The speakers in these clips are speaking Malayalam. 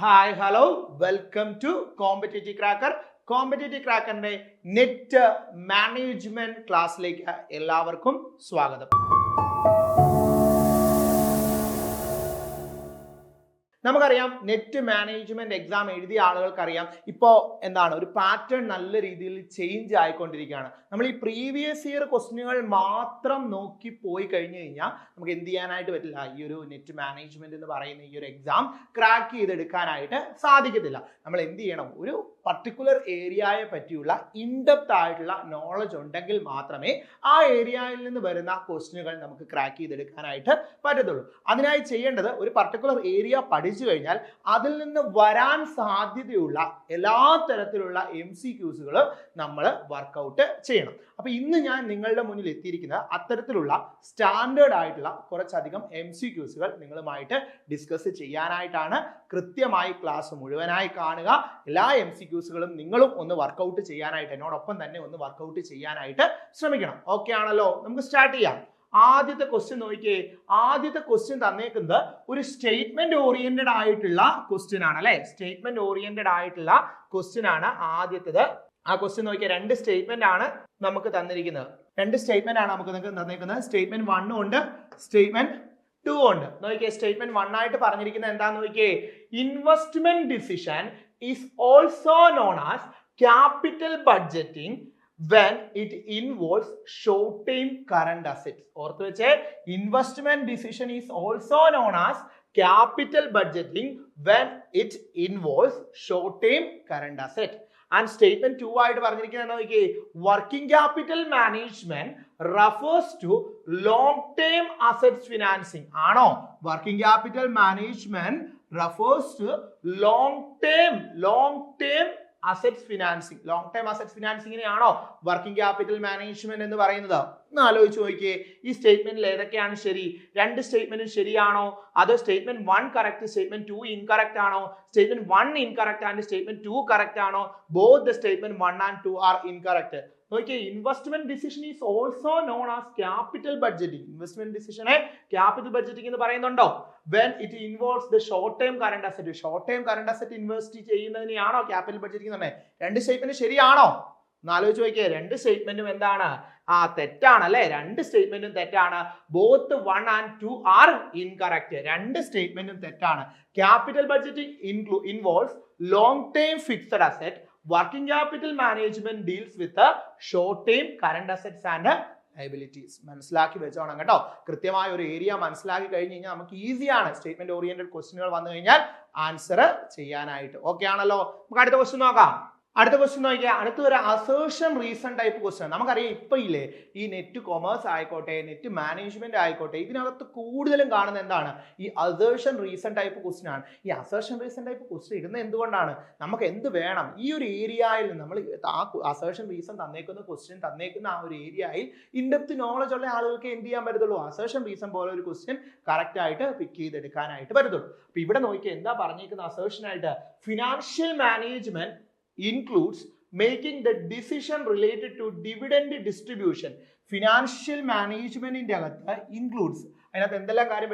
Hi hello welcome to competitive cracker competitive ക്രാക്കറിന്റെ net management ക്ലാസ്സിലേക്ക് എല്ലാവർക്കും സ്വാഗതം. നമുക്കറിയാം നെറ്റ് മാനേജ്മെന്റ് എക്സാം എഴുതിയ ആളുകൾക്കറിയാം ഇപ്പോൾ എന്താണ് ഒരു പാറ്റേൺ നല്ല രീതിയിൽ ചേഞ്ച് ആയിക്കൊണ്ടിരിക്കുകയാണ്. നമ്മൾ ഈ പ്രീവിയസ് ഇയർ ക്വസ്റ്റ്യനുകൾ മാത്രം നോക്കി പോയി കഴിഞ്ഞു കഴിഞ്ഞാൽ നമുക്ക് എന്ത് ചെയ്യാനായിട്ട് പറ്റില്ല? ഈ ഒരു നെറ്റ് മാനേജ്മെന്റ് എന്ന് പറയുന്ന ഈ ഒരു എക്സാം ക്രാക്ക് ചെയ്തെടുക്കാനായിട്ട് സാധിക്കത്തില്ല. നമ്മൾ എന്ത് ചെയ്യണം? ഒരു പർട്ടിക്കുലർ ഏരിയയെ പറ്റിയുള്ള ഇൻഡെപ്ത് ആയിട്ടുള്ള നോളജ് ഉണ്ടെങ്കിൽ മാത്രമേ ആ ഏരിയയിൽ നിന്ന് വരുന്ന ക്വസ്റ്റ്യനുകൾ നമുക്ക് ക്രാക്ക് ചെയ്തെടുക്കാനായിട്ട് പറ്റത്തുള്ളൂ. അതിനായി ചെയ്യേണ്ടത് ഒരു പർട്ടിക്കുലർ ഏരിയ പഠിച്ചു കഴിഞ്ഞാൽ അതിൽ നിന്ന് വരാൻ സാധ്യതയുള്ള എല്ലാ തരത്തിലുള്ള എം സി ക്യൂസുകൾ നമ്മൾ വർക്കൗട്ട് ചെയ്യണം. അപ്പോൾ ഇന്ന് ഞാൻ നിങ്ങളുടെ മുന്നിൽ എത്തിയിരിക്കുന്നത് അത്തരത്തിലുള്ള സ്റ്റാൻഡേർഡ് ആയിട്ടുള്ള കുറച്ചധികം എം സി ക്യൂസുകൾ നിങ്ങളുമായിട്ട് ഡിസ്കസ് ചെയ്യാനായിട്ടാണ് കൃത്യമായി ക്ലാസ് മുഴുവനായി കാണുക. എല്ലാ എം സി ക്യൂസുകളും നിങ്ങളും ഒന്ന് വർക്കൗട്ട് ചെയ്യാനായിട്ട് എന്നോടൊപ്പം തന്നെ ഒന്ന് വർക്കൗട്ട് ചെയ്യാനായിട്ട് ശ്രമിക്കണം. ഓക്കെ ആണല്ലോ? നമുക്ക് സ്റ്റാർട്ട് ചെയ്യാം. ആദ്യത്തെ ക്വസ്റ്റ്യൻ നോക്കിയേ. ആദ്യത്തെ ക്വസ്റ്റ്യൻ തന്നേക്കുന്നത് ഒരു സ്റ്റേറ്റ്മെന്റ് ഓറിയന്റഡ് ആയിട്ടുള്ള ക്വസ്റ്റ്യൻ ആണ് അല്ലെ? സ്റ്റേറ്റ്മെന്റ് ഓറിയന്റഡ് ആയിട്ടുള്ള ക്വസ്റ്റ്യൻ ആണ് ആദ്യത്തേത്. ആ ക്വസ്റ്റ്യൻ നോക്കിയാൽ രണ്ട് സ്റ്റേറ്റ്മെന്റ് ആണ് നമുക്ക് തന്നിരിക്കുന്നത്. രണ്ട് സ്റ്റേറ്റ്മെന്റ് ആണ് നമുക്ക് തന്നിരിക്കുന്നത് സ്റ്റേറ്റ്മെന്റ് വണ്ണും ഉണ്ട് സ്റ്റേറ്റ്മെന്റ് ടു ഉണ്ട്. നോക്കിയേ സ്റ്റേറ്റ്മെന്റ് വൺ ആയിട്ട് പറഞ്ഞിരിക്കുന്നത് എന്താന്ന് നോക്കിയേ? Investment decision is also known as capital budgeting when it involves short time current assets ഓർത്ത് വെച്ചേ investment decision is also known as capital budgeting when it involves short time current asset and statement two ആയിട്ട് പറഞ്ഞിരിക്കുന്നത് നോക്കിയേ working capital management refers to long term assets financing ആണോ? Working capital management refers to long term long term assets financing long time assets ഫിനാൻസിങ്ങിനെയാണോ working capital management എന്ന് പറയുന്നത്. ഒന്ന് ആലോചിച്ച് നോക്കിയേ. ഈ സ്റ്റേറ്റ്മെന്റിൽ ഏതൊക്കെയാണ് ശരി? രണ്ട് സ്റ്റേറ്റ്മെന്റും ശരിയാണോ? അതോ statement one correct statement two incorrect ആണോ? Statement one incorrect and statement two correct ആണോ? Both the statement one and two are incorrect നോക്കിയേ investment decision is also known as capital budgeting investment ഡിസിഷനെ capital budgeting എന്ന് പറയുന്നുണ്ടോ? When it involves the short time current asset short time current asset invest ചെയ്യുന്നതിനെയാണോ capital budgeting എന്ന് പറഞ്ഞത് രണ്ട് സ്റ്റേറ്റ്മെന്റ് ശരിയാണോ? ഒന്ന് ആലോചിച്ച് നോക്കിയേ രണ്ട് സ്റ്റേറ്റ്മെന്റും എന്താണ്? ആ തെറ്റാണ് അല്ലെ രണ്ട് സ്റ്റേറ്റ്മെന്റും തെറ്റാണ്. Both one and two are incorrect രണ്ട് സ്റ്റേറ്റ്മെന്റും തെറ്റാണ്. Capital budget ഇൻക്ലൂ involves long term fixed asset working capital management deals with short term current assets and liabilities മനസ്സിലാക്കി വെച്ചോണം കേട്ടോ. കൃത്യമായ ഒരു ഏരിയ മനസ്സിലാക്കി കഴിഞ്ഞ് കഴിഞ്ഞാൽ നമുക്ക് ഈസിയാണ് സ്റ്റേറ്റ്മെന്റ് ഓറിയന്റഡ് ക്വസ്റ്റ്യനുകൾ വന്നു കഴിഞ്ഞാൽ ആൻസർ ചെയ്യാനായിട്ട്. ഓക്കെ ആണല്ലോ? നമുക്ക് അടുത്ത ക്വസ്റ്റ്യൻ നോക്കാം. അടുത്ത ക്വസ്റ്റ്യൻ നോക്കിയാൽ അടുത്ത ഒരു അസേർഷൻ റീസൺ ടൈപ്പ് ക്വസ്റ്റ്യൻ നമുക്കറിയാം ഇപ്പൊ ഇല്ലേ ഈ നെറ്റ് കൊമേഴ്സ് ആയിക്കോട്ടെ നെറ്റ് മാനേജ്മെന്റ് ആയിക്കോട്ടെ ഇതിനകത്ത് കൂടുതലും കാണുന്ന എന്താണ്? ഈ അസേർഷൻ റീസൺ ടൈപ്പ് ക്വസ്റ്റ്യൻ ആണ്. ഈ അസേർഷൻ റീസൺ ടൈപ്പ് ക്വസ്റ്റ്യൻ ഇടുന്നത് എന്തുകൊണ്ടാണ്? നമുക്ക് എന്ത് വേണം? ഈ ഒരു ഏരിയയിൽ നമ്മൾ ആ അസേർഷൻ റീസൺ തന്നേക്കുന്ന ക്വസ്റ്റ്യൻ തന്നേക്കുന്ന ആ ഒരു ഏരിയയിൽ ഇൻഡെപ്ത് നോളജ് ഉള്ള ആളുകൾക്ക് എന്ത് ചെയ്യാൻ പറ്റത്തുള്ളൂ? അസേർഷൻ റീസൺ പോലെ ഒരു ക്വസ്റ്റ്യൻ കറക്റ്റ് ആയിട്ട് പിക്ക് ചെയ്തെടുക്കാനായിട്ട് പറ്റത്തുള്ളൂ. അപ്പൊ ഇവിടെ നോക്കിയാൽ എന്താ പറഞ്ഞേക്കുന്ന അസേർഷൻ ആയിട്ട്? Financial management includes making the decision related to dividend distribution. Financial മാനേജ്മെന്റിന്റെ അകത്ത് ഇൻക്ലൂഡ്സ് അതിനകത്ത് എന്തെല്ലാം കാര്യം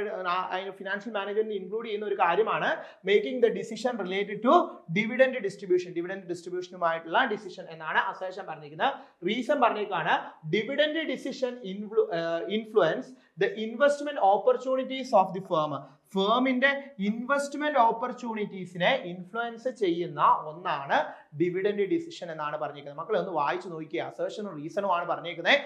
ഫിനാൻഷ്യൽ മാനേജ്മെന്റ് ഇൻക്ലൂഡ് ചെയ്യുന്ന ഒരു കാര്യമാണ് making the decision related to dividend distribution dividend ഡിസ്ട്രിബ്യൂഷനുമായിട്ടുള്ള decision എന്നാണ് അസേഷൻ പറഞ്ഞിരിക്കുന്നത്. Reason പറഞ്ഞേക്കാണ് dividend decision influence the investment opportunities of the firm ഫേമിന്റെ investment ഓപ്പർച്യൂണിറ്റീസിനെ ഇൻഫ്ലുവൻസ് ചെയ്യുന്ന ഒന്നാണ് ഡിവിഡൻഡ് ഡിസിഷൻ എന്നാണ് പറഞ്ഞിരിക്കുന്നത്. മക്കളെ ഒന്ന് വായിച്ചു നോക്കിയ. അസേഷനും റീസണും ആണ് പറഞ്ഞിരിക്കുന്നത്.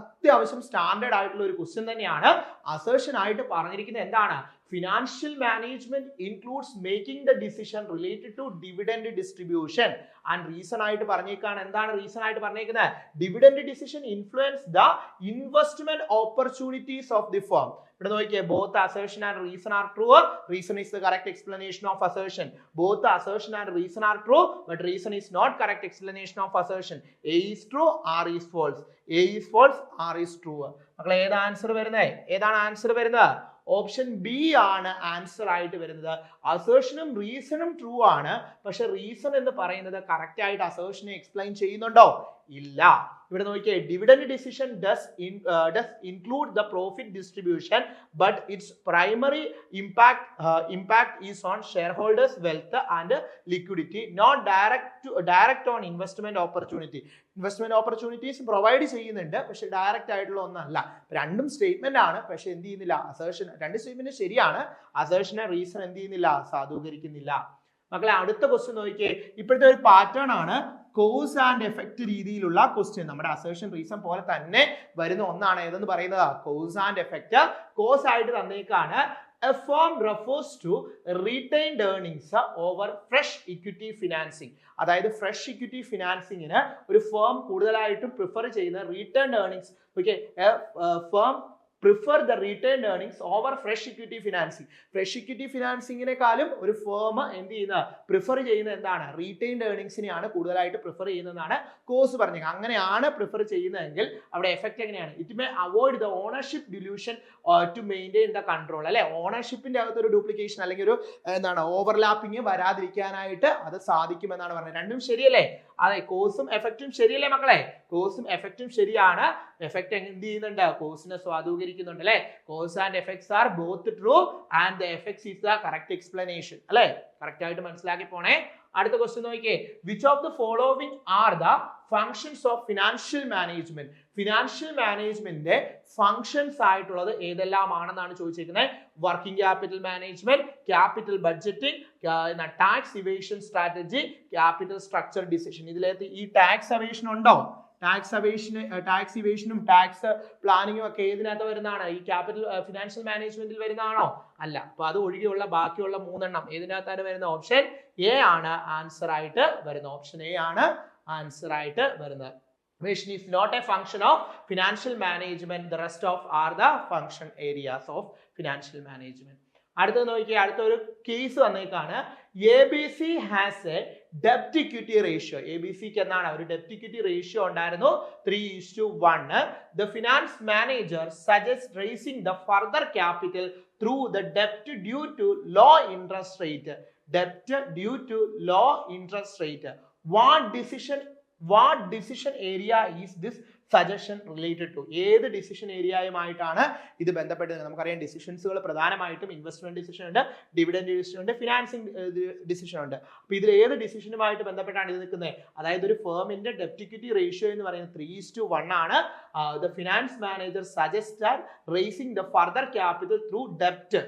അത്യാവശ്യം സ്റ്റാൻഡേർഡ് ആയിട്ടുള്ള ഒരു ക്വസ്റ്റ്യൻ തന്നെയാണ്. അസേഷൻ ആയിട്ട് പറഞ്ഞിരിക്കുന്നത് എന്താണ്? Financial management includes making the decision related to dividend distribution and reason ആയിട്ട് പറഞ്ഞേക്കാണ്. എന്താണ് റീസൺ ആയിട്ട് പറഞ്ഞേക്കുന്നത്? Dividend decision influence the investment opportunities of the firm ഇവിടെ നോക്കിയേ both assertion and reason are true reason is the correct explanation of assertion both assertion and reason are true but reason is not correct explanation of assertion A is true R is false A is false R is true മക്കളെ ഏത് ആൻസർ വരുന്നത് ഏതാണ് ആൻസർ വരുന്നത്? ഓപ്ഷൻ ബി ആണ് ആൻസർ ആയിട്ട് വരുന്നത്. അസേഷനും റീസണും ട്രൂ ആണ്. പക്ഷെ റീസൺ എന്ന് പറയുന്നത് കറക്റ്റ് ആയിട്ട് അസേഷനെ എക്സ്പ്ലെയിൻ ചെയ്യുന്നുണ്ടോ? ഇല്ല. ഇവിടെ നോക്കിയേ dividend decision does in does include the profit distribution but its primary impact impact is on share holders wealth and liquidity not direct direct on investment opportunity investment opportunities provide ചെയ്യുന്നുണ്ട് പക്ഷേ ഡയറക്റ്റ് ആയിട്ടുള്ള ഒന്നല്ല. രണ്ടും സ്റ്റേറ്റ്മെന്റ് ആണ് പക്ഷെ എന്ത് ചെയ്യുന്നില്ല? അസേഷൻ രണ്ട് സ്റ്റേറ്റ്മെന്റ് ശരിയാണ്. അസേഷനെ റീസൺ എന്ത് ചെയ്യുന്നില്ല? സാധൂകരിക്കുന്നില്ല. മക്കളെ അടുത്ത ക്വസ്റ്റ്യൻ നോക്കിയേ. ഇപ്പോഴത്തെ ഒരു പാറ്റേൺ ആണ്. കോസ് ആൻഡ് എഫക്റ്റ് രീതിയിലുള്ള ക്വസ്റ്റ്യൻ നമ്മുടെ അസേഷൻ റീസൺ പോലെ തന്നെ വരുന്ന ഒന്നാണ്. ഏതെന്ന് പറയുന്നത്? കോസ് ആൻഡ് എഫക്റ്റ് കോസ് ആയിട്ട് തന്നേക്കാണ്. ഓവർ ഫ്രഷ് ഇക്വിറ്റി ഫിനാൻസിങ് അതായത് ഫ്രഷ് ഇക്വിറ്റി ഫിനാൻസിങ്ങിന് ഒരു ഫേം കൂടുതലായിട്ടും പ്രിഫർ ചെയ്യുന്ന retain earnings okay firm prefer the retain earnings over fresh equity financing fresh equity ഫിനാൻസിങ്ങിനെക്കാളും ഒരു ഫേം എന്ത് ചെയ്യുന്ന പ്രിഫർ ചെയ്യുന്ന എന്താണ്? റീറ്റെയിൻഡ് ഏർണിംഗ്സിനെയാണ് കൂടുതലായിട്ട് പ്രിഫർ ചെയ്യുന്നതെന്നാണ് കോഴ്സ് പറഞ്ഞത്. അങ്ങനെയാണ് പ്രിഫർ ചെയ്യുന്നതെങ്കിൽ അവിടെ എഫക്റ്റ് എങ്ങനെയാണ്? It may avoid the ownership dilution to maintain the control അല്ലെ? ഓണർഷിപ്പിന്റെ അകത്ത് ഒരു ഡ്യൂപ്ലിക്കേഷൻ അല്ലെങ്കിൽ ഒരു എന്താണ് ഓവർലാപ്പിംഗ് വരാതിരിക്കാനായിട്ട് അത് സാധിക്കുമെന്നാണ് പറഞ്ഞത്. രണ്ടും ശരിയല്ലേ? അതെ കോഴ്സും എഫക്റ്റും ശരിയല്ലേ മക്കളെ? കോഴ്സും എഫക്റ്റും ശരിയാണ്. എഫക്റ്റ് എന്ത് ചെയ്യുന്നുണ്ട്? കോഴ്സിനെ സ്വാധീകരിക്കുന്നുണ്ട് അല്ലെ? Cause and effects are both true and the effects is the correct explanation അല്ലെ? കറക്റ്റ് ആയിട്ട് മനസ്സിലാക്കി പോണേ. അടുത്ത ക്വസ്റ്റ്യൻ നോക്കിയേ. Which of the following are the functions of financial management financial മാനേജ്മെന്റിന്റെ ഫങ്ഷൻസ് ആയിട്ടുള്ളത് ഏതെല്ലാമാണെന്നാണ് ചോദിച്ചിരിക്കുന്നത്? Working capital management capital budgeting tax evasion strategy capital structure decision ഇതിലേക്ക് ഈ ടാക്സ് അവേഷൻ ഉണ്ടോ? ടാക്സ് അവേഷന് ടാക്സ് ഇവേഷനും ടാക്സ് പ്ലാനിങ്ങും ഒക്കെ ഏതിനകത്ത് വരുന്നതാണ്? ഈ ക്യാപിറ്റൽ ഫിനാൻഷ്യൽ മാനേജ്മെന്റിൽ വരുന്നതാണോ? അല്ല. അപ്പൊ അത് ഒഴികെയുള്ള ബാക്കിയുള്ള മൂന്നെണ്ണം ഏതിനകത്താണ് വരുന്ന ഓപ്ഷൻ എ ആണ് ആൻസർ ആയിട്ട് വരുന്ന ഓപ്ഷൻ എ ആണ് ആൻസർ ആയിട്ട് വരുന്നത്. Vision is not a function of financial management. The rest of are the function areas of financial management. അടുത്തത് നോക്കിയാൽ അടുത്ത ഒരു കേസ് വന്നേക്കാണ്. A B C has A ഡെപ്റ്റ് equity ratio A B സിക്ക് എന്നാണ്. ഒരു ഡെപ്റ്റ് ഇക്വിറ്റി റേഷ്യോ ഉണ്ടായിരുന്നു. Three is to one the finance manager suggest raising the further capital through the ഡെപ്റ്റ് due to low interest rate ഡെപ്റ്റ് due to low interest rate what decision what decision area is this suggestion related to ഏത് ഡിസിഷൻ ഏരിയയുമായിട്ടാണ് ഇത് ബന്ധപ്പെട്ട് നമുക്കറിയാം ഡിസിഷൻസുകൾ പ്രധാനമായിട്ടും ഇൻവെസ്റ്റ്മെന്റ് ഡിസിഷൻ ഉണ്ട് ഡിവിഡൻഡ് ഡിസിഷൻ ഉണ്ട് ഫിനാൻസിങ് ഡിസിഷൻ ഉണ്ട്. അപ്പോൾ ഇതിൽ ഏത് ഡിസിഷനുമായിട്ട് ബന്ധപ്പെട്ടാണ് ഇത് നിൽക്കുന്നത്? അതായത് ഒരു ഫേമിന്റെ ഡെപ്റ്റിക്വിറ്റി റേഷ്യോ എന്ന് പറയുന്നത് ത്രീ ടു വൺ ആണ്. The finance manager suggest raising the further capital through ഡെപ്റ്റ്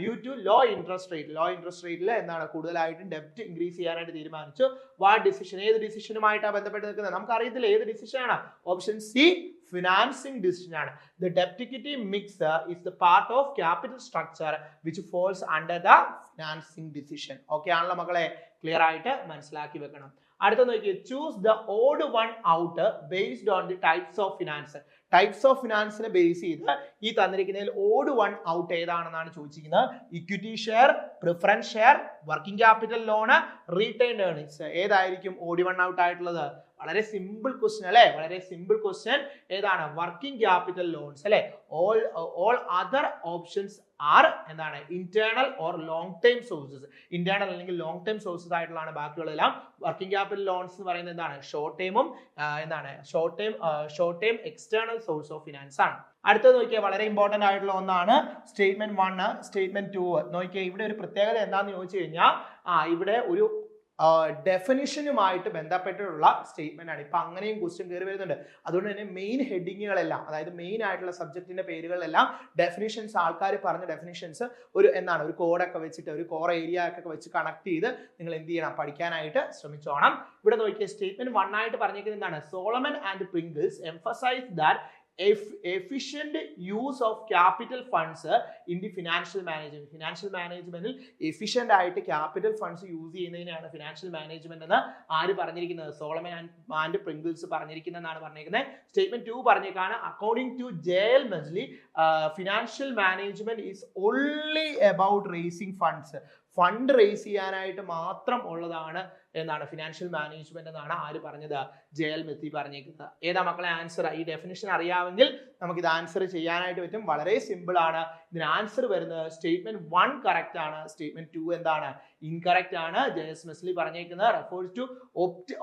due to low interest rate low interest റേറ്റിൽ എന്താണ് കൂടുതലായിട്ടും ഡെപ്റ്റ് ഇൻക്രീസ് ചെയ്യാനായിട്ട് തീരുമാനിച്ചു. വാട്ട് ഡിസിഷൻ ഏത് ഡിസിഷനുമായിട്ടാണ് ബന്ധപ്പെട്ട് നിൽക്കുന്നത്? നമുക്ക് അറിയത്തില്ല ഏത് ഡിസിഷനാണ് ഓപ്ഷൻ സി ഫിനാൻസിംഗ് ഡിസിഷൻ ആണ്. The ഡെപ്റ്റ് equity mix is the part of capital structure which falls under the financing decision okay ആണല്ലോ മക്കളെ? ക്ലിയർ ആയിട്ട് മനസ്സിലാക്കി വെക്കണം. അടുത്ത നോക്കിയേ. Choose the odd one out based on the types of finance types of ഫിനാൻസിനെ base ചെയ്ത് ഈ തന്നിരിക്കുന്നതിൽ ഓഡ് വൺ ഔട്ട് ഏതാണെന്നാണ് ചോദിച്ചിരിക്കുന്നത്. Equity share preference share working capital loan retain earnings ഏതായിരിക്കും ഓടി വൺ ഔട്ട് ആയിട്ടുള്ളത്? വളരെ സിമ്പിൾ ക്വസ്റ്റ്യൻ അല്ലെ? വളരെ സിമ്പിൾ ക്വസ്റ്റ്യൻ ഏതാണ്? വർക്കിംഗ് ക്യാപിറ്റൽ ലോൺസ് അല്ലെ? All all other options are എന്താണ്? Internal or long time sources internal അല്ലെങ്കിൽ ലോങ് ടൈം സോഴ്സസ് ആയിട്ടുള്ളതാണ് ബാക്കിയുള്ളതെല്ലാം. വർക്കിംഗ് ക്യാപിറ്റൽ ലോൺസ് എന്ന് പറയുന്നത് എന്താണ്? ഷോർട്ട് ടൈമും എന്താണ്? Short time short time external source of finance ആണ്. അടുത്തത് നോക്കിയാൽ വളരെ ഇമ്പോർട്ടന്റ് ആയിട്ടുള്ള ഒന്നാണ് സ്റ്റേറ്റ്മെന്റ് വൺ സ്റ്റേറ്റ്മെന്റ് ടു നോക്കിയാൽ ഇവിടെ ഒരു പ്രത്യേകത എന്താണെന്ന് ചോദിച്ചു കഴിഞ്ഞാൽ ആ ഇവിടെ ഒരു ഡെഫിനിഷനുമായിട്ട് ബന്ധപ്പെട്ടിട്ടുള്ള സ്റ്റേറ്റ്മെന്റ് ആണ്. ഇപ്പൊ അങ്ങനെയും ക്വസ്റ്റ്യൻ കയറി വരുന്നുണ്ട്. അതുകൊണ്ട് തന്നെ മെയിൻ ഹെഡിങ്ങുകളെല്ലാം അതായത് മെയിൻ ആയിട്ടുള്ള സബ്ജക്റ്റിന്റെ പേരുകളെല്ലാം ഡെഫിനിഷൻസ് ആൾക്കാർ പറഞ്ഞ ഡെഫിനിഷൻസ് ഒരു എന്താണ് ഒരു കോഡൊക്കെ വെച്ചിട്ട് ഒരു കോർ ഏരിയ ഒക്കെ വെച്ച് കണക്ട് ചെയ്ത് നിങ്ങൾ എന്ത് ചെയ്യണം പഠിക്കാനായിട്ട് ശ്രമിച്ചോണം. ഇവിടെ നോക്കിയ സ്റ്റേറ്റ്മെന്റ് വൺ ആയിട്ട് പറഞ്ഞിരിക്കുന്നത് എന്താണ്? Solomon and Pringles emphasize that efficient use of capital funds in the financial management financial മാനേജ്മെന്റിൽ എഫിഷ്യന്റ് ആയിട്ട് ക്യാപിറ്റൽ ഫണ്ട്സ് യൂസ് ചെയ്യുന്നതിനാണ് ഫിനാൻഷ്യൽ മാനേജ്മെന്റ് എന്ന് ആര് പറഞ്ഞിരിക്കുന്നത്? സോളമൻ ആൻഡ് പ്രിങ്കിൾസ് പറഞ്ഞിരിക്കുന്നതെന്നാണ് പറഞ്ഞിരിക്കുന്നത് statement two പറഞ്ഞേക്കാണ്. According to J L Massie financial management is only about raising funds fund raise ചെയ്യാനായിട്ട് മാത്രം ഉള്ളതാണ് എന്നാണ് ഫിനാൻഷ്യൽ മാനേജ്മെന്റ് എന്നാണ് ആര് പറഞ്ഞത്? ജെ എൽ മെത്തി പറഞ്ഞേക്കുന്നത് ഏതാ മക്കളെ ആൻസർ? ഈ ഡെഫിനിഷൻ അറിയാമെങ്കിൽ നമുക്ക് ഇത് ആൻസർ ചെയ്യാനായിട്ട് പറ്റും. വളരെ സിമ്പിൾ ആണ്. ഇതിന് ആൻസർ വരുന്നത് സ്റ്റേറ്റ്മെന്റ് വൺ കറക്റ്റ് ആണ്. സ്റ്റേറ്റ്മെന്റ് ടു എന്താണ്? ഇൻകറക്റ്റ് ആണ്. ജെ എസ് മെസ്ലി പറഞ്ഞേക്കുന്നത് refers to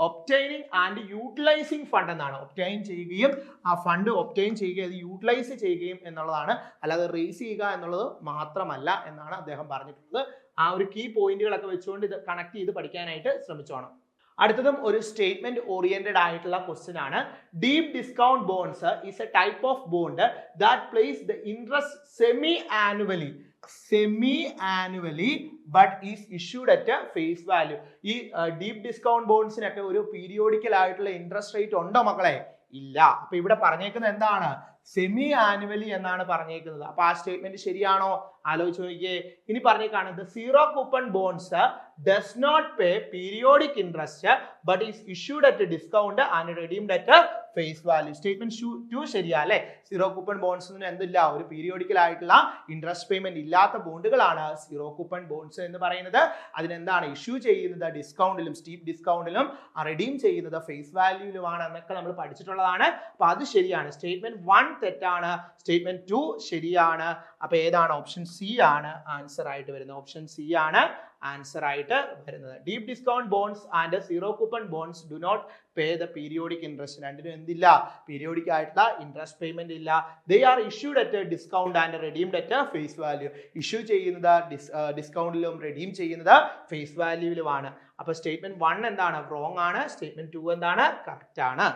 obtaining and utilising funds എന്നാണ്. ഒപ്റ്റൈൻ ചെയ്യുകയും ആ ഫണ്ട് ഒപ്റ്റൈൻ ചെയ്യുകയും അത് യൂട്ടിലൈസ് ചെയ്യുകയും എന്നുള്ളതാണ്. അല്ലാതെ റേസ് ചെയ്യുക എന്നുള്ളത് മാത്രമല്ല എന്നാണ് അദ്ദേഹം പറഞ്ഞിട്ടുള്ളത്. ആ ഒരു കീ പോയിന്റുകളൊക്കെ വെച്ചുകൊണ്ട് ഇത് കണക്ട് ചെയ്ത് പഠിക്കാനായിട്ട് ശ്രമിച്ചോണം. അടുത്തതും ഒരു സ്റ്റേറ്റ്മെന്റ് ഓറിയന്റഡ് ആയിട്ടുള്ള ക്വസ്റ്റ്യൻ ആണ്. Deep discount bonds is a type of bond that place the interest semi annually semi annually but is issued at face value ഈ ഡീപ് ഡിസ്കൗണ്ട് ബോൺസിനൊക്കെ ഒരു പീരിയോഡിക്കൽ ആയിട്ടുള്ള ഇൻട്രസ്റ്റ് റേറ്റ് ഉണ്ടോ മക്കളെ? ഇല്ല. അപ്പൊ ഇവിടെ പറഞ്ഞേക്കുന്നത് എന്താണ്? സെമി ആനുവലി എന്നാണ് പറഞ്ഞേക്കുന്നത്. അപ്പൊ ആ സ്റ്റേറ്റ്മെന്റ് ശരിയാണോ? ആലോചിച്ച് നോക്കിയേ. ഇനി പറഞ്ഞേക്കാണ് the zero coupon bonds does not pay periodic interest but is issued at discount and redeemed at face value statement two ശരിയാ അല്ലെ? സീറോ കൂപ്പൺ ബോൺസ് എന്തില്ല? ഒരു പീരിയോഡിക്കൽ ആയിട്ടുള്ള ഇൻട്രസ്റ്റ് പേയ്മെന്റ് ഇല്ലാത്ത ബോണ്ടുകളാണ് സീറോ കൂപ്പൺ ബോൺസ് എന്ന് പറയുന്നത്. അതിനെന്താണ് ഇഷ്യൂ ചെയ്യുന്നത്? ഡിസ്കൗണ്ടിലും സ്റ്റീപ്പ് ഡിസ്കൗണ്ടിലും റിഡീം ചെയ്യുന്നത് ഫേസ് വാല്യൂയിലുമാണ് എന്നൊക്കെ നമ്മൾ പഠിച്ചിട്ടുള്ളതാണ്. അപ്പൊ അത് ശരിയാണ്. സ്റ്റേറ്റ്മെന്റ് വൺ തെറ്റാണ്. സ്റ്റേറ്റ്മെന്റ് ടു ശരിയാണ്. അപ്പൊ ഏതാണ്? ഓപ്ഷൻ സി ആണ് ആൻസർ ആയിട്ട് വരുന്നത്. ഓപ്ഷൻ സി ആണ്. ആൻസർ ആയിട്ട് വരുന്നത്. Deep discount bonds and zero coupon bonds do not pay the periodic interest രണ്ടിനും എന്തില്ല? പീരിയോഡിക് ആയിട്ടുള്ള ഇൻട്രസ്റ്റ് പേയ്മെന്റ് ഇല്ല. They are issued at discount and redeemed at face value issue ചെയ്യുന്നത് ഡിസ്കൗണ്ടിലും റെഡീം ചെയ്യുന്നത് ഫേസ് വാല്യൂവിലുമാണ് അപ്പൊ സ്റ്റേറ്റ്മെന്റ് വൺ എന്താണ്? റോങ് ആണ്. സ്റ്റേറ്റ്മെന്റ് ടു എന്താണ്? കറക്റ്റ് ആണ്.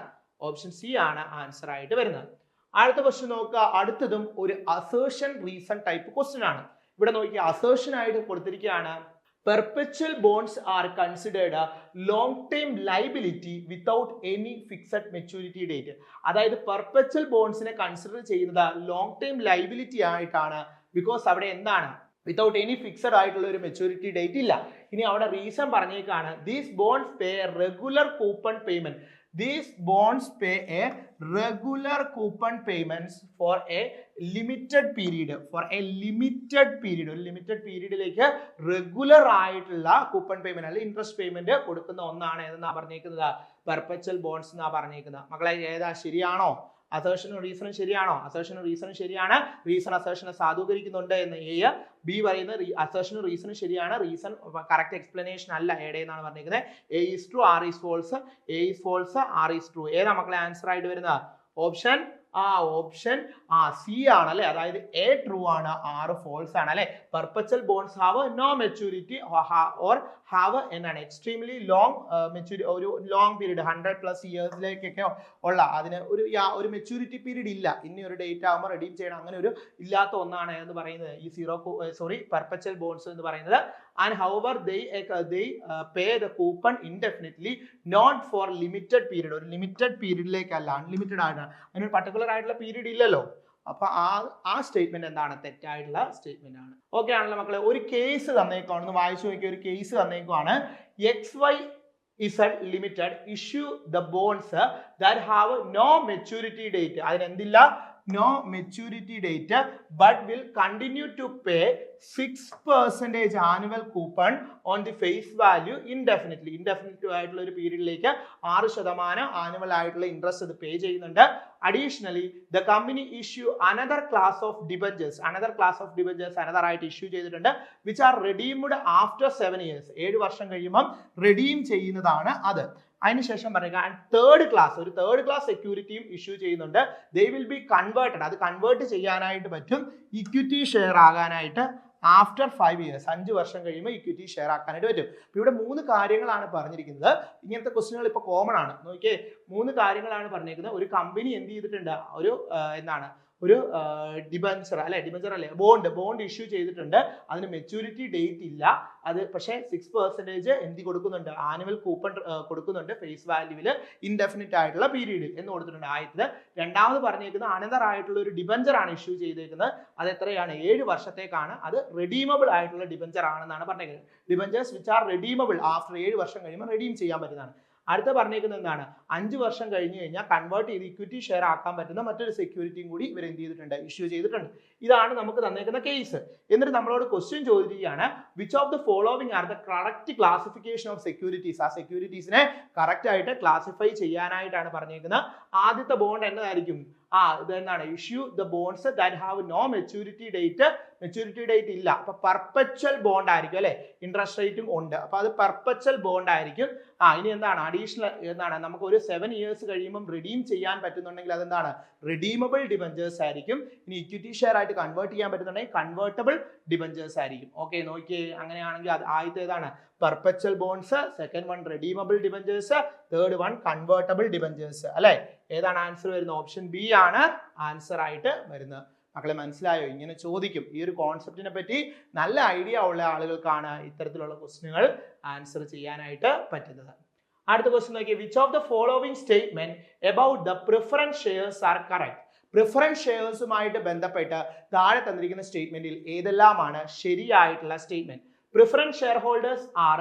ഓപ്ഷൻ സി ആണ് ആൻസർ ആയിട്ട് വരുന്നത്. അടുത്ത ക്വസ്റ്റ്യൻ നോക്കുക. അടുത്തതും ഒരു അസേഷൻ റീസൺ ടൈപ്പ് ക്വസ്റ്റ്യൻ ആണ്. ഇവിടെ നോക്കി അസേഷൻ ആയിട്ട് കൊടുത്തിരിക്കുകയാണ്. Perpetual bonds are considered long time liability without any fixed maturity date അതായത് പെർപ്പച്വൽ ബോൺസിനെ കൺസിഡർ ചെയ്യുന്നത് ലോങ് ടൈം ലൈബിലിറ്റി ആയിട്ടാണ്. ബിക്കോസ് അവിടെ എന്താണ്? വിത്തൗട്ട് എനി ഫിക്സഡ് ആയിട്ടുള്ള ഒരു മെച്യൂരിറ്റി ഡേറ്റ് ഇല്ല. ഇനി അവിടെ reason പറഞ്ഞേക്കാണ്. These bonds pay regular coupon payment these bonds pay a regular coupon payments for a limited period. For a limited period ഒരു ലിമിറ്റഡ് പീരീഡിലേക്ക് റെഗുലർ ആയിട്ടുള്ള കൂപ്പൺ പേയ്മെന്റ് അല്ലെങ്കിൽ ഇൻട്രസ്റ്റ് പേയ്മെന്റ് കൊടുക്കുന്ന ഒന്നാണ് ഏതെന്നാ പറഞ്ഞേക്കുന്നത്? പെർപ്പച്വൽ ബോൺസ് എന്നാ പറഞ്ഞേക്കുന്നത്. മക്കളെ ഏതാ? ശരിയാണോ? അസേഷനും റീസണും ശരിയാണോ? അസേഷനും റീസണും ശരിയാണ്. റീസൺ അസേഷനെ സാധൂകരിക്കുന്നുണ്ട് എന്ന് എ ബി പറയുന്ന അസേഷനും റീസണും ശരിയാണ്. റീസൺ കറക്റ്റ് എക്സ്പ്ലനേഷൻ അല്ല എയുടെ എന്നാണ് പറഞ്ഞിരിക്കുന്നത് A is true R is false A is false R is true ഏതാ മക്കളെ ആൻസർ ആയിട്ട് വരുന്നത്? ഓപ്ഷൻ ആ ഓപ്ഷൻ ആ സി ആണ് അല്ലെ അതായത് എ ട്രൂ ആണ് ആറ് ഫോൾസ് ആണ് അല്ലെ? Perpetual bonds have no maturity or have എന്നാണ്. എക്സ്ട്രീംലി ലോങ് മെച്ചൂരി ഒരു ലോങ് പീരീഡ് ഹൺഡ്രഡ് പ്ലസ് ഇയേഴ്സിലേക്കൊക്കെ ഉള്ള അതിന് ഒരു ഒരു മെച്ചൂരിറ്റി പീരീഡ് ഇല്ല. ഇനി ഒരു ഡേറ്റ് ആകുമ്പോൾ റെഡീം ചെയ്യണം. അങ്ങനെ ഒരു ഇല്ലാത്ത ഒന്നാണ് എന്ന് പറയുന്നത്. ഈ സീറോ സോറി പെർപ്പച്വൽ ബോൺസ് എന്ന് പറയുന്നത്. And however they they pay the coupon indefinitely not for limited period ഒരു ലിമിറ്റഡ് പീരീഡിലേക്കല്ല അൺലിമിറ്റഡ് ആയിട്ടാണ്. അതിനൊരു പർട്ടിക്കുലർ ആയിട്ടുള്ള പീരീഡ് ഇല്ലല്ലോ. അപ്പൊ ആ ആ സ്റ്റേറ്റ്മെന്റ് എന്താണ്? തെറ്റായിട്ടുള്ള സ്റ്റേറ്റ്മെന്റ് ആണ്. ഓക്കെ ആണല്ലോ മക്കളെ ഒരു കേസ് തന്നേക്കുവാണ്. ഒന്ന് വായിച്ചു നോക്കിയ ഒരു case തന്നേക്കുവാണ്. X Y Z limited issue the bonds that have no maturity date അതിനെന്തില്ല? Maturity date but will continue to pay six percentage annual coupon on the face value indefinitely indefinite ആയിട്ടുള്ള ഒരു പീരീഡിലേക്ക് ആറ് ശതമാനം ആനുവൽ ആയിട്ടുള്ള ഇൻട്രസ്റ്റ് ഇത് പേ ചെയ്യുന്നുണ്ട്. Additionally the company issue another class of debentures another class of debentures another ആയിട്ട് ഇഷ്യൂ ചെയ്തിട്ടുണ്ട് which are redeemed after seven years ഏഴ് വർഷം കഴിയുമ്പം റെഡീം ചെയ്യുന്നതാണ് അത്. അതിനുശേഷം പറയുക തേർഡ് ക്ലാസ് ഒരു തേർഡ് ക്ലാസ് സെക്യൂരിറ്റിയും ഇഷ്യൂ ചെയ്യുന്നുണ്ട്. ദേ വിൽ ബി കൺവേർട്ടഡ് അത് കൺവേർട്ട് ചെയ്യാനായിട്ട് പറ്റും. ഇക്വിറ്റി ഷെയർ ആകാനായിട്ട് ആഫ്റ്റർ ഫൈവ് ഇയേഴ്സ് അഞ്ച് വർഷം കഴിയുമ്പോൾ ഇക്വിറ്റി ഷെയർ ആക്കാനായിട്ട് പറ്റും. അപ്പൊ ഇവിടെ മൂന്ന് കാര്യങ്ങളാണ് പറഞ്ഞിരിക്കുന്നത്. ഇങ്ങനത്തെ ക്വസ്റ്റ്യനുകൾ ഇപ്പോൾ കോമൺ ആണ്. നോക്കിയേ മൂന്ന് കാര്യങ്ങളാണ് പറഞ്ഞിരിക്കുന്നത്. ഒരു കമ്പനി എന്ത് ചെയ്തിട്ടുണ്ട്? ഒരു എന്താണ്? ഒരു ഡിബഞ്ചർ അല്ലെ? ഡിബഞ്ചർ അല്ലെ? ബോണ്ട് ബോണ്ട് ഇഷ്യൂ ചെയ്തിട്ടുണ്ട്. അതിന് മെച്യൂരിറ്റി ഡേറ്റ് ഇല്ല. അത് പക്ഷേ സിക്സ് പെർസെന്റേജ് എന്ത് കൊടുക്കുന്നുണ്ട്? ആനുവൽ കൂപ്പൺ കൊടുക്കുന്നുണ്ട് ഫേസ് വാല്യൂവിൽ ഇൻഡെഫിനിറ്റ് ആയിട്ടുള്ള പീരീഡിൽ എന്ന് കൊടുത്തിട്ടുണ്ട് ആദ്യത്തത് രണ്ടാമത് പറഞ്ഞേക്കുന്നത് അനന്തർ ആയിട്ടുള്ള ഒരു ഡിബഞ്ചർ ആണ് ഇഷ്യൂ ചെയ്തേക്കുന്നത്. അത് എത്രയാണ്? ഏഴ് വർഷത്തേക്കാണ്. അത് റെഡീമബിൾ ആയിട്ടുള്ള ഡിബഞ്ചർ ആണെന്നാണ് പറഞ്ഞേക്കുന്നത്. Debentures which are redeemable after ഏഴ് വർഷം കഴിയുമ്പോൾ റെഡീം ചെയ്യാൻ പറ്റുന്നതാണ്. അടുത്ത പറഞ്ഞേക്കുന്നത് എന്താണ്? അഞ്ച് വർഷം കഴിഞ്ഞ് കഴിഞ്ഞാൽ കൺവേർട്ട് ചെയ്ത് ഇക്വിറ്റി ഷെയർ ആക്കാൻ പറ്റുന്ന മറ്റൊരു സെക്യൂരിറ്റിയും കൂടി ഇവർ എന്ത് ചെയ്തിട്ടുണ്ട്? ഇഷ്യൂ ചെയ്തിട്ടുണ്ട്. ഇതാണ് നമുക്ക് തന്നേക്കുന്ന കേസ് എന്നിട്ട് നമ്മളോട് ക്വസ്റ്റ്യൻ ചോദിക്കുകയാണ് which of the following are the correct classification of securities ആ സെക്യൂരിറ്റീസിനെ കറക്റ്റ് ആയിട്ട് ക്ലാസിഫൈ ചെയ്യാനായിട്ടാണ് പറഞ്ഞേക്കുന്നത്. ആദ്യത്തെ ബോണ്ട് എന്നതായിരിക്കും. ആ ഇത് എന്താണ് issue the bonds that have no maturity date maturity date ഇല്ല. അപ്പൊ പെർപ്പച്വൽ ബോണ്ട് ആയിരിക്കും അല്ലെ? ഇൻട്രസ്റ്റ് റേറ്റും ഉണ്ട്. അപ്പൊ അത് പെർപ്പച്വൽ ബോണ്ട് ആയിരിക്കും. ആ ഇനി എന്താണ്? അഡീഷണൽ എന്താണ്? നമുക്ക് ഒരു സെവൻ ഇയേഴ്സ് കഴിയുമ്പോൾ റിഡീം ചെയ്യാൻ പറ്റുന്നുണ്ടെങ്കിൽ അതെന്താണ്? റിഡീമബിൾ ഡിബഞ്ചേഴ്സ് ആയിരിക്കും. ഇനി ഇക്വിറ്റി ഷെയർ ആയിട്ട് കൺവേർട്ട് ചെയ്യാൻ പറ്റുന്നുണ്ടെങ്കിൽ കൺവേർട്ടബിൾ ഡിബഞ്ചേഴ്സ് ആയിരിക്കും. ഓക്കെ നോക്കിയേ. അങ്ങനെയാണെങ്കിൽ അത് ആദ്യത്തെ ഏതാണ്? Perpetual bonds second one redeemable debentures third one convertible debentures അല്ലെ? ഏതാണ് ആൻസർ വരുന്നത്? ഓപ്ഷൻ ബി ആണ് ആൻസർ ആയിട്ട് വരുന്നത്. മക്കളെ മനസ്സിലായോ? ഇങ്ങനെ ചോദിക്കും. ഈ ഒരു കോൺസെപ്റ്റിനെ പറ്റി നല്ല ഐഡിയ ഉള്ള ആളുകൾക്കാണ് ഇത്തരത്തിലുള്ള ക്വസ്റ്റ്യനുകൾ ആൻസർ ചെയ്യാനായിട്ട് പറ്റുന്നത്. അടുത്ത ക്വസ്റ്റ്യൻ നോക്കിയേ. Which of the following statement about the preference shares are correct preference ഷെയർസുമായിട്ട് ബന്ധപ്പെട്ട് താഴെ തന്നിരിക്കുന്ന സ്റ്റേറ്റ്മെന്റിൽ ഏതെല്ലാമാണ് ശരിയായിട്ടുള്ള statement preference share holders are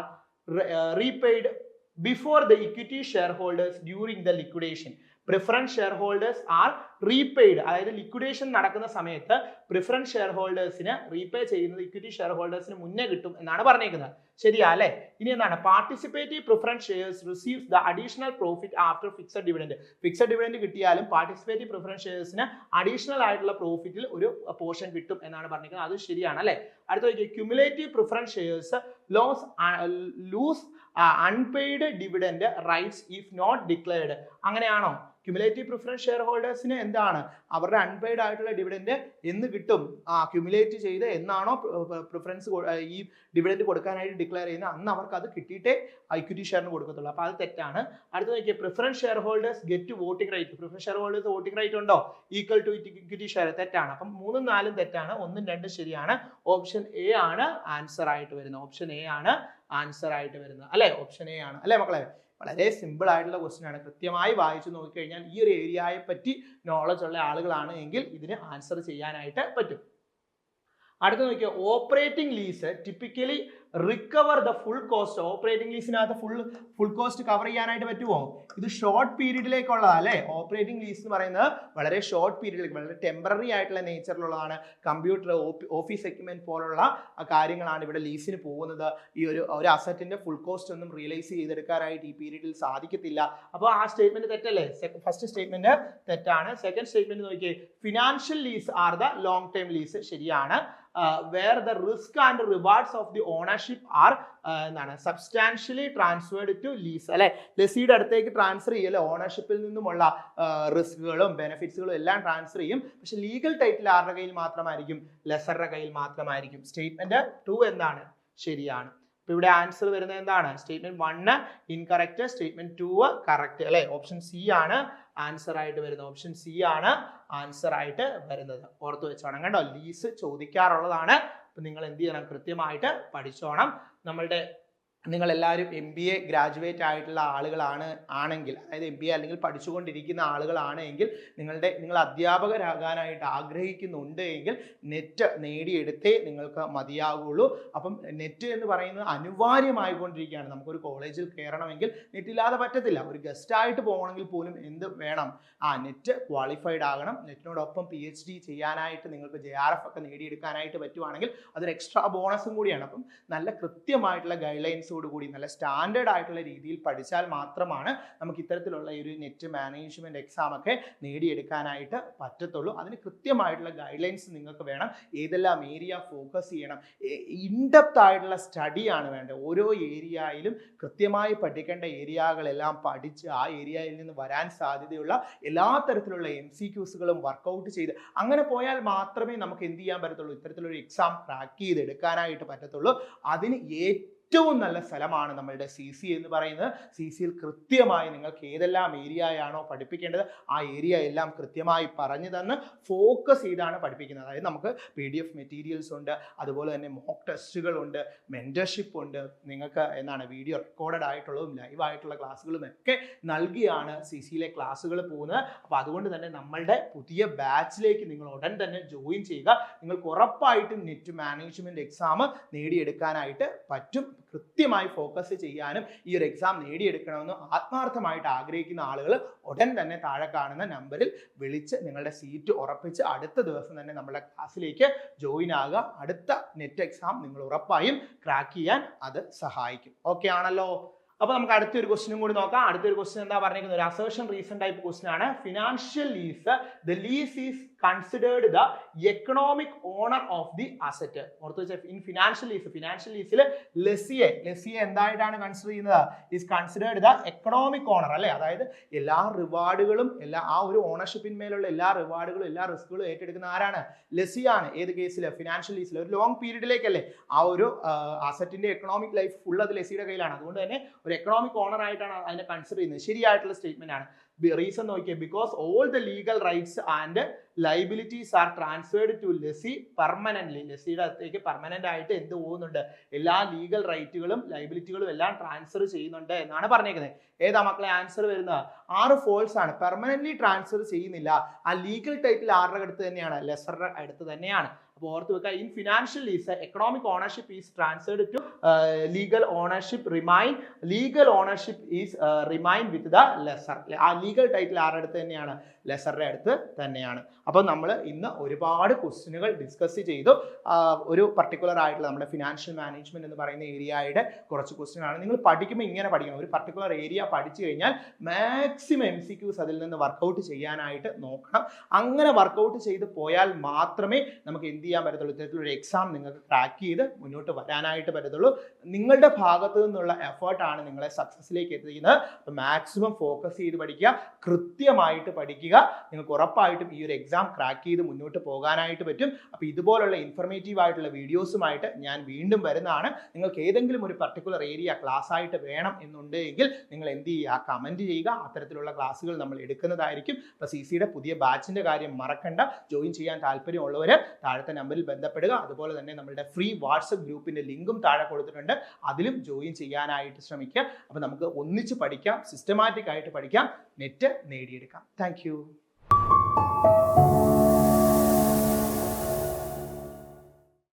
repaid before the equity share holders during the liquidation preference share holders are repaid അതായത് ലിക്വിഡേഷൻ നടക്കുന്ന സമയത്ത് പ്രിഫറൻസ് ഷെയർ ഹോൾഡേഴ്സിന് റീപേ ചെയ്യുന്നത് ഇക്വിറ്റി ഷെയർ ഹോൾഡേഴ്സിന് മുന്നേ കിട്ടും എന്നാണ് പറഞ്ഞേക്കുന്നത്. ശരിയാ അല്ലേ? ഇനി എന്താണ്? Participative preference shares receives the additional profit after fixed dividend fixed dividend കിട്ടിയാലും പാർട്ടിസിപ്പേറ്റീവ് പ്രിഫറൻസ് ഷെയർസിന് അഡീഷണൽ ആയിട്ടുള്ള പ്രോഫിറ്റിൽ ഒരു പോർഷൻ കിട്ടും എന്നാണ് പറഞ്ഞിരിക്കുന്നത് അത് ശരിയാണ് അല്ലേ? അടുത്ത നോക്കിയാൽ cumulative preference shares loss lose unpaid dividend rights if not declared അങ്ങനെയാണോ? ക്യുമുലേറ്റീവ് പ്രിഫറൻസ് ഷെയർ ഹോൾഡേഴ്സിന് എന്താണ്? അവരുടെ അൺപെയ്ഡ് ആയിട്ടുള്ള ഡിവിഡൻഡ് എന്ന് കിട്ടും. ആ ക്യുമുലേറ്റ് ചെയ്ത് എന്നാണോ പ്രിഫറൻസ് ഈ ഡിവിഡൻഡ് കൊടുക്കാനായിട്ട് ഡിക്ലെയർ ചെയ്യുന്നത്? അന്ന് അവർക്ക് അത് കിട്ടിയിട്ടേ ഇക്വിറ്റി ഷെയറിന് കൊടുക്കത്തുള്ളൂ. അപ്പോൾ അത് തെറ്റാണ്. അടുത്ത നോക്കിയാൽ preference share holders get voting right preference share holders voting right ഉണ്ടോ? ഈക്വൽ ടു ഇക്വിറ്റി ഷെയർ തെറ്റാണ്. അപ്പം മൂന്നും നാലും തെറ്റാണ്. ഒന്നും രണ്ടും ശരിയാണ്. ഓപ്ഷൻ എ ആണ് ആൻസർ ആയിട്ട് വരുന്നത്. ഓപ്ഷൻ എ ആണ് ആൻസർ ആയിട്ട് വരുന്നത്. അല്ലേ? ഓപ്ഷൻ എ ആണ്. അല്ലേ മക്കളെ? വളരെ സിമ്പിൾ ആയിട്ടുള്ള ക്വസ്റ്റ്യൻ ആണ്. കൃത്യമായി വായിച്ചു നോക്കിക്കഴിഞ്ഞാൽ ഈ ഒരു ഏരിയയെ പറ്റി നോളജ് ഉള്ള ആളുകളാണ് എങ്കിൽ ഇതിന് ആൻസർ ചെയ്യാനായിട്ട് പറ്റും. അടുത്ത നോക്കിയോ operating lease typically recover the full cost operating ലീസിനകത്ത് full full cost cover ചെയ്യാനായിട്ട് പറ്റുമോ ഇത് ഷോർട്ട് പീരീഡിലേക്കുള്ളതാണ് അല്ലേ? ഓപ്പറേറ്റിംഗ് ലീസ് എന്ന് പറയുന്നത് വളരെ ഷോർട്ട് പീരീഡിലേക്ക് വളരെ ടെമ്പററി ആയിട്ടുള്ള നേച്ചറിലുള്ളതാണ് കമ്പ്യൂട്ടർ ഓഫീസ് എക്യുപ്മെന്റ് പോലുള്ള കാര്യങ്ങളാണ് ഇവിടെ ലീസിന് പോകുന്നത്. ഈ ഒരു ഒരു അസറ്റിന്റെ ഫുൾ കോസ്റ്റ് ഒന്നും റിയലൈസ് ചെയ്തെടുക്കാനായിട്ട് ഈ പീരീഡിൽ സാധിക്കത്തില്ല. അപ്പോൾ ആ സ്റ്റേറ്റ്മെന്റ് തെറ്റല്ലേ? ഫസ്റ്റ് സ്റ്റേറ്റ്മെന്റ് തെറ്റാണ്. സെക്കൻഡ് സ്റ്റേറ്റ്മെന്റ് നോക്കിയേ financial lease are the long time lease ശരിയാണ്. Where the risk and rewards of the ownership are എന്താണ് സബ്സ്റ്റാൻഷ്യലി ട്രാൻസ്ഫേർഡ് ടു ലീസ് അല്ലെ? ലെസിയുടെ അടുത്തേക്ക് ട്രാൻസ്ഫർ ചെയ്യും അല്ലെ ഓണർഷിപ്പിൽ നിന്നുമുള്ള റിസ്കുകളും ബെനിഫിറ്റ്സുകളും എല്ലാം ട്രാൻസ്ഫർ ചെയ്യും. പക്ഷെ ലീഗൽ ടൈറ്റിൽ ആരുടെ കയ്യിൽ മാത്രമായിരിക്കും? ലെസറുടെ കയ്യിൽ മാത്രമായിരിക്കും. സ്റ്റേറ്റ്മെന്റ് ടു എന്താണ്? ശരിയാണ്. അപ്പൊ ഇവിടെ ആൻസർ വരുന്നത് എന്താണ്? Statement one incorrect statement two correct അല്ലെ? ഓപ്ഷൻ സി ആണ് ആൻസർ ആയിട്ട് വരുന്നത്. ഓപ്ഷൻ സി ആണ് ആൻസർ ആയിട്ട് വരുന്നത്. ഓർത്ത് വെച്ചോണം കണ്ടോ? ലീസ് ചോദിക്കാറുള്ളതാണ്. അപ്പൊ നിങ്ങൾ എന്ത് ചെയ്യണം? കൃത്യമായിട്ട് പഠിച്ചോണം. നമ്മളുടെ നിങ്ങൾ എല്ലാവരും എം ബി എ ഗ്രാജുവേറ്റ് ആയിട്ടുള്ള ആളുകളാണ് ആണെങ്കിൽ അതായത് എം ബി എ അല്ലെങ്കിൽ പഠിച്ചുകൊണ്ടിരിക്കുന്ന ആളുകളാണ് എങ്കിൽ നിങ്ങളുടെ നിങ്ങൾ അധ്യാപകരാകാനായിട്ട് ആഗ്രഹിക്കുന്നുണ്ട് എങ്കിൽ നെറ്റ് നേടിയെടുത്തേ നിങ്ങൾക്ക് മതിയാകുള്ളൂ അപ്പം നെറ്റ് എന്ന് പറയുന്നത് അനിവാര്യമായിക്കൊണ്ടിരിക്കുകയാണ് നമുക്കൊരു കോളേജിൽ കയറണമെങ്കിൽ നെറ്റില്ലാതെ പറ്റത്തില്ല. ഒരു ഗസ്റ്റായിട്ട് പോകണമെങ്കിൽ പോലും എന്ത് വേണം? ആ നെറ്റ് ക്വാളിഫൈഡ് ആകണം. നെറ്റിനോടൊപ്പം പി എച്ച് ഡി ചെയ്യാനായിട്ട് നിങ്ങൾക്ക് ജെ ആർ എഫ് ഒക്കെ നേടിയെടുക്കാനായിട്ട് പറ്റുവാണെങ്കിൽ അതൊരു എക്സ്ട്രാ ബോണസും കൂടിയാണ്. അപ്പം നല്ല കൃത്യമായിട്ടുള്ള ഗൈഡ് ലൈൻസോട് കൂടി നല്ല സ്റ്റാൻഡേർഡ് ആയിട്ടുള്ള രീതിയിൽ പഠിച്ചാൽ മാത്രമാണ് നമുക്ക് ഇത്തരത്തിലുള്ള ഒരു നെറ്റ് മാനേജ്മെന്റ് എക്സാം ഒക്കെ നേടിയെടുക്കാനായിട്ട് പറ്റത്തുള്ളൂ. അതിന് കൃത്യമായിട്ടുള്ള ഗൈഡ് ലൈൻസ് നിങ്ങൾക്ക് വേണം. ഏതെല്ലാം ഏരിയ ഫോക്കസ് ചെയ്യണം. ഇൻഡെപ്ത് ആയിട്ടുള്ള സ്റ്റഡിയാണ് വേണ്ടത്. ഓരോ ഏരിയയിലും കൃത്യമായി പഠിക്കേണ്ട ഏരിയകളെല്ലാം പഠിച്ച് ആ ഏരിയയിൽ നിന്ന് വരാൻ സാധ്യതയുള്ള എല്ലാ തരത്തിലുള്ള എം സി ക്യൂസുകളും വർക്കൗട്ട് ചെയ്ത് അങ്ങനെ പോയാൽ മാത്രമേ നമുക്ക് എന്ത് ചെയ്യാൻ പറ്റത്തുള്ളൂ? ഇത്തരത്തിലൊരു എക്സാം ക്രാക്ക് ചെയ്ത് എടുക്കാനായിട്ട് പറ്റത്തുള്ളൂ. അതിന് ഏറ്റവും ഏറ്റവും നല്ല സ്ഥലമാണ് നമ്മളുടെ സി സി എന്ന് പറയുന്നത്. സി സിയിൽ കൃത്യമായി നിങ്ങൾക്ക് ഏതെല്ലാം ഏരിയയാണോ പഠിപ്പിക്കേണ്ടത് ആ ഏരിയ എല്ലാം കൃത്യമായി പറഞ്ഞു തന്ന് ഫോക്കസ് ചെയ്താണ് പഠിപ്പിക്കുന്നത്. അതായത് നമുക്ക് പി ഡി എഫ് മെറ്റീരിയൽസ് ഉണ്ട് അതുപോലെ തന്നെ മോക്ക് ടെസ്റ്റുകൾ ഉണ്ട് മെന്റർഷിപ്പ് ഉണ്ട്. നിങ്ങൾക്ക് എന്താണ് വീഡിയോ റെക്കോർഡഡ് ആയിട്ടുള്ളതും ലൈവ് ആയിട്ടുള്ള ക്ലാസ്സുകളും ഒക്കെ നൽകിയാണ് സി സിയിലെ ക്ലാസ്സുകൾ പോകുന്നത്. അപ്പോൾ അതുകൊണ്ട് തന്നെ നമ്മളുടെ പുതിയ ബാച്ചിലേക്ക് നിങ്ങൾ ഉടൻ തന്നെ ജോയിൻ ചെയ്യുക. നിങ്ങൾക്ക് ഉറപ്പായിട്ടും നെറ്റ് മാനേജ്മെന്റ് എക്സാം നേടിയെടുക്കാനായിട്ട് പറ്റും. കൃത്യമായി ഫോക്കസ് ചെയ്യാനും ഈ ഒരു എക്സാം നേടിയെടുക്കണമെന്ന് ആത്മാർത്ഥമായിട്ട് ആഗ്രഹിക്കുന്ന ആളുകൾ ഉടൻ തന്നെ താഴെ കാണുന്ന നമ്പറിൽ വിളിച്ച് നിങ്ങളുടെ സീറ്റ് ഉറപ്പിച്ച് അടുത്ത ദിവസം തന്നെ നമ്മുടെ ക്ലാസ്സിലേക്ക് ജോയിൻ ആകുക. അടുത്ത നെറ്റ് എക്സാം നിങ്ങൾ ഉറപ്പായും ക്രാക്ക് ചെയ്യാൻ അത് സഹായിക്കും. ഓക്കെ ആണല്ലോ? അപ്പൊ നമുക്ക് അടുത്തൊരു ക്വസ്റ്റിനും കൂടി നോക്കാം. അടുത്തൊരു ക്വസ്റ്റ്യൻ എന്താ പറഞ്ഞിരിക്കുന്നത്? ഒരു അസേഷൻ റീസൺ ടൈപ്പ് ക്വസ്റ്റ്യൻ ആണ്. Financial lease the lease is considered the economic owner of the asset ഓർത്ത് വെച്ചാൽ ഇൻ ഫിനാൻഷ്യൽ ലീസ് ഫിനാൻഷ്യൽ ലീസിൽ ലെസിയെ ലെസിയെ എന്തായിട്ടാണ് കൺസിഡർ ചെയ്യുന്നത്? Is considered the economic owner അല്ലെ? അതായത് എല്ലാ റിവാർഡുകളും എല്ലാ ആ ഒരു ഓണർഷിപ്പിന്മേലുള്ള എല്ലാ റിവാർഡുകളും എല്ലാ റിസ്കുകളും ഏറ്റെടുക്കുന്ന ആരാണ്? ലെസിയാണ് ഏത് കേസിൽ ഫിനാൻഷ്യൽ ലീസിൽ ഒരു ലോങ് പീരീഡിലേക്കല്ലേ ആ ഒരു അസറ്റിന്റെ എക്കണോമിക് ലൈഫ് ഫുൾ അത് ലെസിയുടെ കയ്യിലാണ്. അതുകൊണ്ട് തന്നെ ഒരു എക്കണോമിക് ഓണർ ആയിട്ടാണ് അതിനെ കൺസിഡർ ചെയ്യുന്നത്. ശരിയായിട്ടുള്ള സ്റ്റേറ്റ്മെന്റ് ആണ്. റീസൺ നോക്കിയേ. Because all the legal rights and liabilities are transferred to lessee permanently ലെസിയുടെ അകത്തേക്ക് പെർമനന്റ് ആയിട്ട് എന്ത് പോകുന്നുണ്ട്? എല്ലാ ലീഗൽ റൈറ്റുകളും ലൈബിലിറ്റികളും എല്ലാം ട്രാൻസ്ഫർ ചെയ്യുന്നുണ്ട് എന്നാണ് പറഞ്ഞേക്കുന്നത്. ഏതാ മക്കളെ ആൻസർ വരുന്നത്? ആറ് ഫോൾസ് ആണ്. പെർമനന്റ്ലി ട്രാൻസ്ഫർ ചെയ്യുന്നില്ല. ആ ലീഗൽ ടൈറ്റിൽ ആരുടെ അടുത്ത് തന്നെയാണ്? ലെസറുടെ അടുത്ത് തന്നെയാണ്. അപ്പോൾ ഓർത്ത് വെക്കുക in financial lease economic ownership is transferred to legal ownership remain legal ownership is remain with the lessor ആ ലീഗൽ ടൈറ്റിൽ ആരുടെ അടുത്ത് തന്നെയാണ്? ലെസറുടെ അടുത്ത് തന്നെയാണ്. അപ്പോൾ നമ്മൾ ഇന്ന് ഒരുപാട് ക്വസ്റ്റ്യനുകൾ ഡിസ്കസ് ചെയ്തു. ഒരു പർട്ടിക്കുലർ ആയിട്ടുള്ള നമ്മുടെ ഫിനാൻഷ്യൽ മാനേജ്മെന്റ് എന്ന് പറയുന്ന ഏരിയയുടെ കുറച്ച് ക്വസ്റ്റിനാണ് നിങ്ങൾ പഠിക്കുമ്പോൾ ഇങ്ങനെ പഠിക്കണം. ഒരു പർട്ടിക്കുലർ ഏരിയ പഠിച്ചു കഴിഞ്ഞാൽ മാക്സിമം എം സി ക്യൂസ് അതിൽ നിന്ന് വർക്കൗട്ട് ചെയ്യാനായിട്ട് നോക്കണം. അങ്ങനെ വർക്കൗട്ട് ചെയ്ത് പോയാൽ മാത്രമേ നമുക്ക് എന്ത് ചെയ്യാൻ പറ്റത്തുള്ളൂ. ഇത്തരത്തിലൊരു എക്സാം നിങ്ങൾക്ക് ക്രാക്ക് ചെയ്ത് മുന്നോട്ട് വരാനായിട്ട് പറ്റത്തുള്ളൂ. നിങ്ങളുടെ ഭാഗത്തു നിന്നുള്ള എഫേർട്ടാണ് നിങ്ങളെ സക്സസ്സിലേക്ക് എത്തിക്കുന്നത്. അപ്പോൾ മാക്സിമം ഫോക്കസ് ചെയ്ത് പഠിക്കുക. കൃത്യമായിട്ട് പഠിക്കുക. നിങ്ങൾക്ക് ഉറപ്പായിട്ടും ഈ ഒരു എക്സാം ക്രാക്ക് ചെയ്ത് മുന്നോട്ട് പോകാനായിട്ട് പറ്റും. അപ്പോൾ ഇതുപോലുള്ള ഇൻഫർമേറ്റീവ് ആയിട്ടുള്ള വീഡിയോസുമായിട്ട് ഞാൻ വീണ്ടും വരുന്നതാണ്. നിങ്ങൾക്ക് ഏതെങ്കിലും ഒരു പർട്ടിക്കുലർ ഏരിയ ക്ലാസ് ആയിട്ട് വേണം എന്നുണ്ടെങ്കിൽ നിങ്ങൾ എന്ത് ചെയ്യുക? കമന്റ് ചെയ്യുക. അത്തരത്തിലുള്ള ക്ലാസ്സുകൾ നമ്മൾ എടുക്കുന്നതായിരിക്കും. അപ്പോൾ സി സിയുടെ പുതിയ ബാച്ചിന്റെ കാര്യം മറക്കണ്ട. ജോയിൻ ചെയ്യാൻ താല്പര്യമുള്ളവർ താഴത്തെ നമ്പറിൽ ബന്ധപ്പെടുക. അതുപോലെ തന്നെ നമ്മളുടെ ഫ്രീ വാട്സപ്പ് ഗ്രൂപ്പിന്റെ ലിങ്കും താഴെ കൊടുത്തിട്ടുണ്ട്. അതിലും ജോയിൻ ചെയ്യാനായിട്ട് ശ്രമിക്കുക. അപ്പോൾ നമുക്ക് ഒന്നിച്ച് പഠിക്കാം സിസ്റ്റമാറ്റിക് ആയിട്ട് പഠിക്കാം നെറ്റ് നേടിയെടുക്കാം. താങ്ക്